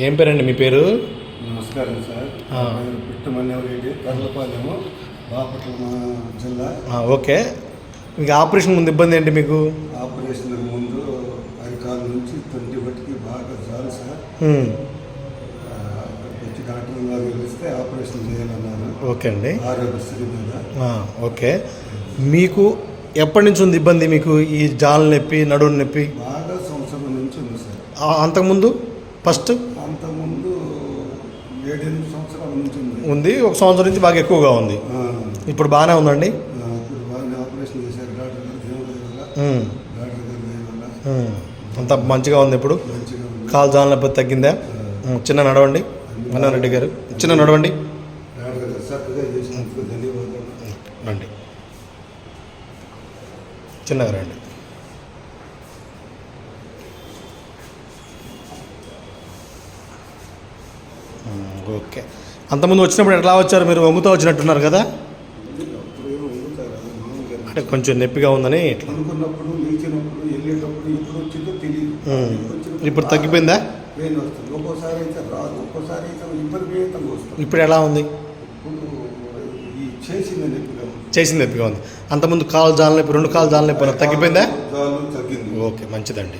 ఏం పేరండి మీ పేరు? నమస్కారం సార్. పిట్టమనేవరెడ్డి కర్లపాలెము బాపట్ల జిల్లా. ఓకే. మీకు ఆపరేషన్ ముందు ఇబ్బంది ఏంటి మీకు? ఆపరేషన్ ముందు అరికాల నుంచి ట్వంటీ బట్టికి బాగా చాలు సార్. వచ్చి డాక్టర్ గారు పిలిస్తే ఆపరేషన్ చేయాలన్నారు ఓకే అండి. ఆరోగ్యశ్రీ మీద. ఓకే. మీకు ఎప్పటి నుంచి ఉంది ఇబ్బంది మీకు ఈ జాల నొప్పి నడుము నొప్పి? బాగా సంవత్సరం నుంచి ఉంది సార్. అంతకుముందు? ఫస్ట్? అంతకుముందు ఏడెనిమిది సంవత్సరాల నుంచి ఉంది. ఒక సంవత్సరం నుంచి బాగా ఎక్కువగా ఉంది. ఇప్పుడు బాగానే ఉందండి. ఇప్పుడు బాగా ఆపరేషన్ చేశారు. డాక్టర్ గారు దేవుడి వల్ల. డాక్టర్ గారి వల్ల. అంత మంచిగా ఉంది ఇప్పుడు. కాలు జాల నొప్పి తగ్గిందా? చిన్న నడవండి. మన్నారెడ్డి గారు. చిన్న నడవండి. రండి. చిన్నగా రండి. ఓకే. అంతకుముందు వచ్చినప్పుడు ఎట్లా వచ్చారు? మీరు వంగుతూ వచ్చినట్టున్నారు కదా. అంటే కొంచెం నొప్పిగా ఉందని ఇట్లా. ఇప్పుడు తగ్గిపోయిందా? ఇప్పుడు ఎలా ఉంది? చేసింది నొప్పిగా ఉంది. అంతకుముందు కాలు జాల నొప్పి రెండు కాలు జాల నొప్పి తగ్గిపోయిందా? ఓకే మంచిదండి.